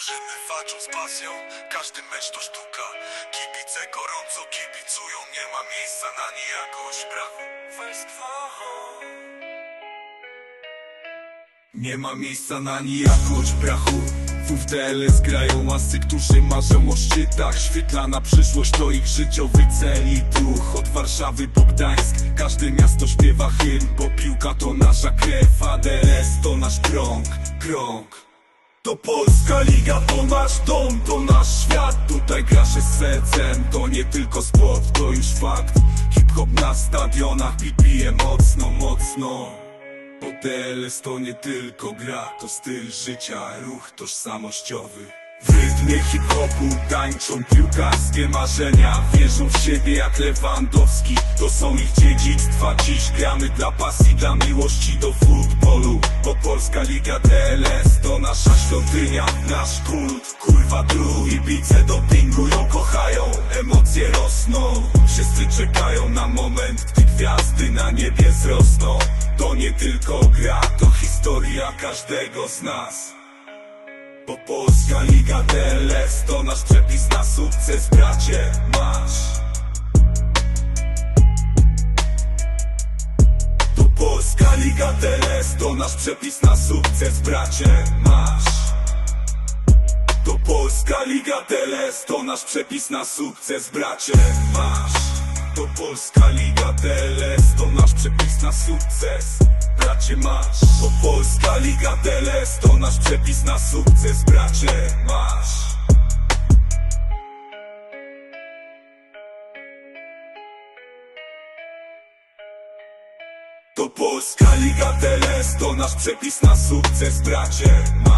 Drużyny walczą z pasją, każdy mecz to sztuka. Kibice gorąco kibicują, nie ma miejsca na nijakość Brawo, Westwa Nie ma miejsca na nijakość, brachu WWDLS grają masy, którzy marzą o szczytach. Świetlana przyszłość to ich życiowy cel i duch. Od Warszawy po Gdańsk, każde miasto śpiewa hymn Bo piłka to nasza krew, ADS to nasz krąg, krąg to Polska Liga, to nasz dom, to nasz świat. Tutaj gra się sercem, to nie tylko sport, to już fakt. Hip-hop na stadionach, bije mocno, mocno. Bo DLS to nie tylko gra, to styl życia, ruch tożsamościowy. W rytmie hip-hopu tańczą piłkarskie marzenia. Wierzą w siebie jak Lewandowski. To są ich dziedzictwa. Dziś gramy dla pasji, dla miłości do futbolu. Bo Polska Liga to nasza świątynia Nasz kult, kurwa dru I bice dopingują, kochają. Emocje rosną Wszyscy czekają na moment Gdy gwiazdy na niebie wzrosną. To nie tylko gra, to historia każdego z nas. Bo Polska Liga DLS to nasz przepis na sukces, Liga DLS to nasz przepis na sukces, bracie, masz. To Polska Liga DLS to nasz przepis na sukces, bracie, masz. To Polska Liga DLS to nasz przepis na sukces Bracie masz. To Polska Liga DLS to nasz przepis na sukces Bracie masz To Polska Liga DLS to nasz przepis na sukces Bracie masz